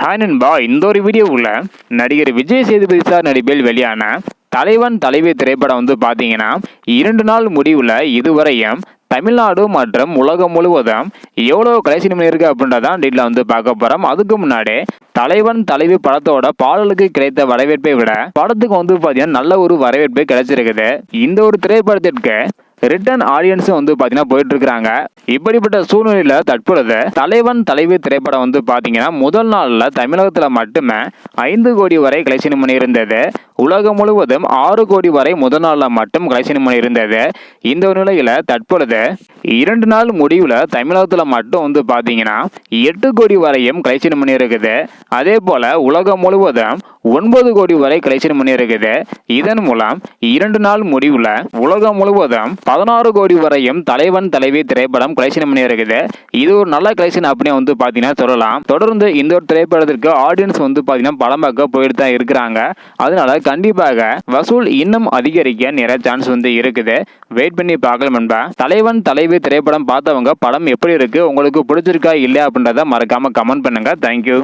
Hi நண்பா இந்த ஒரு வீடியோவுக்குள்ள நடிகர் விஜய் சேதுபதி சார் நடிப்பில் வெளியான தலைவன் தலைவி திரைப்படம் வந்து பார்த்தீங்கன்னா இரண்டு நாள் முடிவில் இதுவரையும் தமிழ்நாடு மற்றும் உலகம் முழுவதும் எவ்வளோ கலெக்ஷன் இருக்கு அப்படின்றதான் டீட்டில் வந்து பார்க்க போகிறோம் அதுக்கு முன்னாடி தலைவன் தலைவி படத்தோட பாடலுக்கு கிடைத்த வரவேற்பை விட படத்துக்கு வந்து பார்த்தீங்கன்னா நல்ல ஒரு வரவேற்பு கிடைச்சிருக்குது. இந்த ஒரு திரைப்படத்திற்கு ரிட்டர்ன் ஆடியன்ஸும் வந்து பார்த்தீங்கன்னா போயிட்டு இருக்கிறாங்க இப்படிப்பட்ட சூழ்நிலையில் தற்பொழுது தலைவன் தலைவி திரைப்படம் வந்து பார்த்தீங்கன்னா முதல் நாளில் தமிழகத்தில் மட்டுமே ஐந்து கோடி வரை கலெக்ஷன் பண்ணியிருந்தது. உலகம் முழுவதும் ஆறு கோடி வரை முதல் நாளில் மட்டும் கலெக்ஷன் இருந்தது. இந்த ஒரு நிலையில் தற்பொழுது இரண்டு நாள் முடிவில் தமிழகத்தில் மட்டும் வந்து பார்த்தீங்கன்னா எட்டு கோடி வரையும் கலெக்ஷன் இருக்குது. அதே போல் உலகம் முழுவதும் ஒன்பது கோடி வரை கலெக்ஷன் இருக்குது. இதன் மூலம் இரண்டு நாள் முடிவில் உலகம் முழுவதும் பதினாறு கோடி வரையும் தலைவன் தலைவி திரைப்படம் கலெக்ஷன் இருக்குது. இது ஒரு நல்ல கலெக்ஷன் அப்படின்னு வந்து பார்த்தீங்கன்னா சொல்லலாம். தொடர்ந்து இந்த ஒரு திரைப்படத்திற்கு ஆடியன்ஸ் வந்து பார்த்தீங்கன்னா படம் பார்க்க போயிட்டு தான் இருக்கிறாங்க. அதனால கண்டிப்பாக வசூல் இன்னும் அதிகரிக்க நிறைய சான்ஸ் வந்து இருக்குது. வெயிட் பண்ணி பார்க்கலாம் நண்பா. தலைவன் தலைவி திரைப்படம் பார்த்தவங்க படம் எப்படி இருக்கு உங்களுக்கு பிடிச்சிருக்கா இல்லையா அப்படின்றத மறக்காம கமெண்ட் பண்ணுங்க. தேங்க்யூ